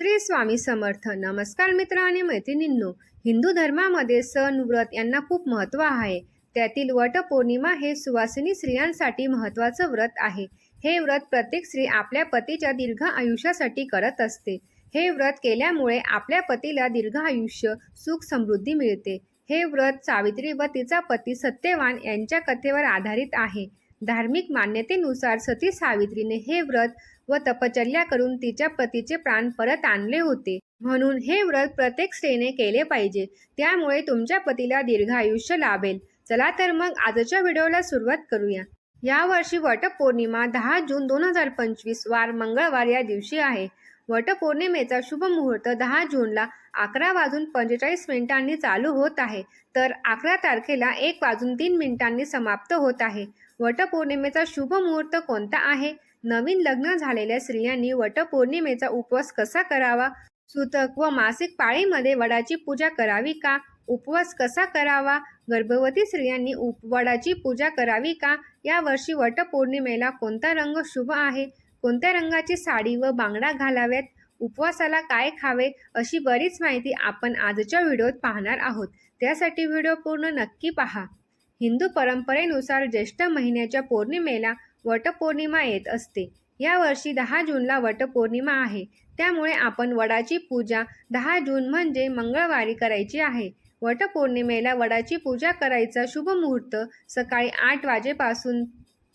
श्री स्वामी समर्थ. नमस्कार मित्र आणि मैत्रिणींनो. हिंदू धर्मामध्ये सण व्रत यांना खूप महत्त्व आहे. त्यातील वटपौर्णिमा हे सुवासिनी स्त्रियांसाठी महत्त्वाचं व्रत आहे. हे व्रत प्रत्येक स्त्री आपल्या पतीच्या दीर्घ आयुष्यासाठी करत असते. हे व्रत केल्यामुळे आपल्या पतीला दीर्घ आयुष्य सुख समृद्धी मिळते. हे व्रत सावित्री व तिचा पती सत्यवान यांच्या कथेवर आधारित आहे. धार्मिक मान्यतेनुसार सती सावित्रीने हे व्रत व तपचर्या करून तिच्या पतीचे प्राण परत आणले होते. म्हणून हे व्रत प्रत्येक स्त्रीने केले पाहिजे. त्यामुळे तुमच्या पतीला दीर्घ आयुष्य लाभेल. चला तर मग आजच्या व्हिडिओला सुरुवात करूया. यावर्षी वटपौर्णिमा दहा जून दोन हजार पंचवीस वार मंगळवार या दिवशी आहे. वटपौर्णिमेचा शुभ मुहूर्त दहा जूनला अकरा वाजून पंचेचाळीस मिनिटांनी चालू होत आहे. तर अकरा तारखेला एक वाजून तीन मिनिटांनी समाप्त होत आहे. वटपौर्णिमेचा शुभ मुहूर्त कोणता आहे? नवीन लग्न झालेल्या स्त्रियांनी वटपौर्णिमेचा उपवास कसा करावा? सुतक व मासिक पाळीमध्ये वडाची पूजा करावी का? उपवास कसा करावा? गर्भवती स्त्रियांनी उप वडाची पूजा करावी का? यावर्षी वटपौर्णिमेला कोणता रंग शुभ आहे? कोणत्या रंगाची साडी व बांगडा घालाव्यात? उपवासाला काय खावे? अशी बरीच माहिती आपण आजच्या व्हिडिओत पाहणार आहोत. त्यासाठी व्हिडिओ पूर्ण नक्की पहा. हिंदू परंपरेनुसार ज्येष्ठ महिन्याच्या पौर्णिमेला वटपौर्णिमा येत असते. यावर्षी दहा जूनला वटपौर्णिमा आहे. त्यामुळे आपण वडाची पूजा दहा जून म्हणजे मंगळवारी करायची आहे. वटपौर्णिमेला वडाची पूजा करायचा शुभ मुहूर्त सकाळी आठ वाजेपासून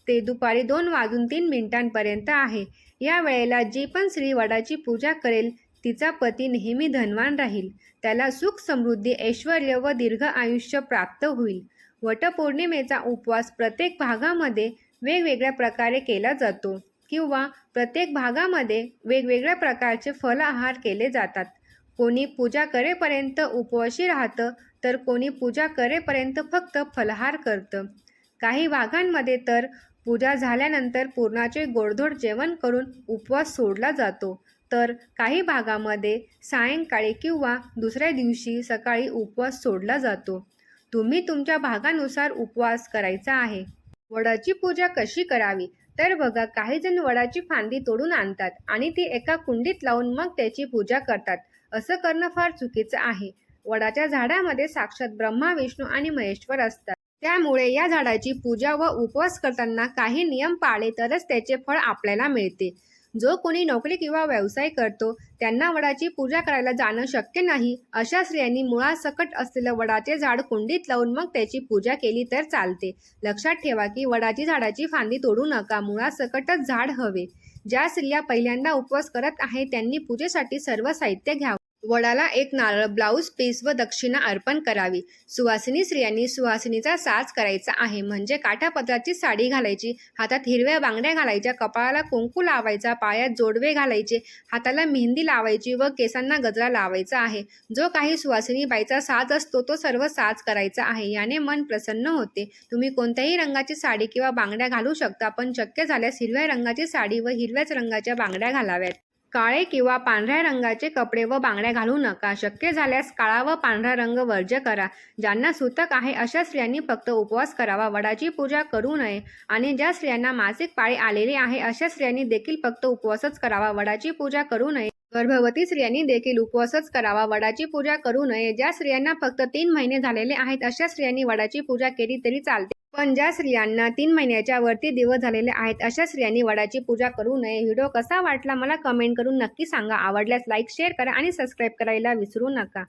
ते दुपारी दोन वाजून तीन मिनिटांपर्यंत आहे. या वेळेला जी पण स्त्री वडाची पूजा करेल तिचा पती नेहमी धनवान राहील. त्याला सुख समृद्धी ऐश्वर व दीर्घ आयुष्य प्राप्त होईल. वटपौर्णिमेचा उपवास प्रत्येक भागामध्ये वेगवेगळ्या प्रकारे केला जातो किंवा प्रत्येक भागामध्ये वेगवेगळ्या प्रकारचे फल आहार केले जातात. कोणी पूजा करेपर्यंत उपवाशी राहतं तर कोणी पूजा करेपर्यंत फक्त फलहार करतं. काही भागांमध्ये तर पूजा झाल्यानंतर पूर्णाचे गोडधोड जेवण करून उपवास सोडला जातो. तर काही भागामध्ये सायंकाळी किंवा दुसऱ्या दिवशी सकाळी उपवास सोडला जातो. तुम्ही तुमच्या भागानुसार उपवास करायचा आहे. वडाची पूजा कशी करावी? तर बघा काही जण वडाची फांदी तोडून आणतात आणि ती एका कुंडीत लावून मग त्याची पूजा करतात. असं करणं फार चुकीचं आहे. वडाच्या झाडामध्ये साक्षात ब्रह्मा विष्णू आणि महेश्वर असतात. त्यामुळे या झाडाची पूजा व उपवास करताना काही नियम पाळले तरच त्याचे फळ आपल्याला मिळते. जो कोणी नोकरी किंवा व्यवसाय करतो त्यांना वडाची पूजा करायला जाणं शक्य नाही. अशा स्त्रियांनी मुळासकट असलेलं वडाचे झाड कुंडीत लावून मग त्याची पूजा केली तर चालते. लक्षात ठेवा की वडाची झाडाची फांदी तोडू नका मुळासकटच झाड हवे. ज्या स्त्रिया पहिल्यांदा उपवास करत आहे त्यांनी पूजेसाठी सर्व साहित्य घ्यावं. वडाला एक नारळ ब्लाऊज पीस व दक्षिणा अर्पण करावी. सुवासिनी स्त्रियांनी सुवासिनीचा साज करायचा आहे. म्हणजे काठापत्राची साडी घालायची हातात हिरव्या बांगड्या घालायच्या कपाळाला कुंकू लावायचा पायात जोडवे घालायचे हाताला मेहंदी लावायची व केसांना गजरा लावायचा आहे. जो काही सुवासिनी बाईचा साज असतो तो सर्व साज करायचा आहे. याने मन प्रसन्न होते. तुम्ही कोणत्याही रंगाची साडी किंवा बांगड्या घालू शकता पण शक्य झाल्यास हिरव्या रंगाची साडी व हिरव्याच रंगाच्या बांगड्या घालाव्यात. काळे किंवा पांढऱ्या रंगाचे कपडे व बांगड्या घालू नका. शक्य झाल्यास काळा व पांढरा रंग वर्ज्य करा. ज्यांना सूतक आहे अशा स्त्रियांनी फक्त उपवास करावा. वडाची पूजा करू नये. आणि ज्या स्त्रियांना मासिक पाळी आलेली आहे अशा स्त्रियांनी देखील फक्त उपवासच करावा. वडाची पूजा करू नये. गर्भवती स्त्रियांनी देखील उपवासच करावा. वडाची पूजा करू नये. ज्या स्त्रियांना फक्त तीन महिने झालेले आहेत अशा स्त्रियांनी वडाची पूजा केली तरी चालते. पण ज्या स्त्रियांना तीन महिन्याच्या वरती दिवस झालेले आहेत अशा स्त्रियांनी वडाची पूजा करू नये. व्हिडिओ कसा वाटला मला कमेंट करून नक्की सांगा. आवडल्यास लाईक शेअर करा आणि सबस्क्राईब करायला विसरू नका.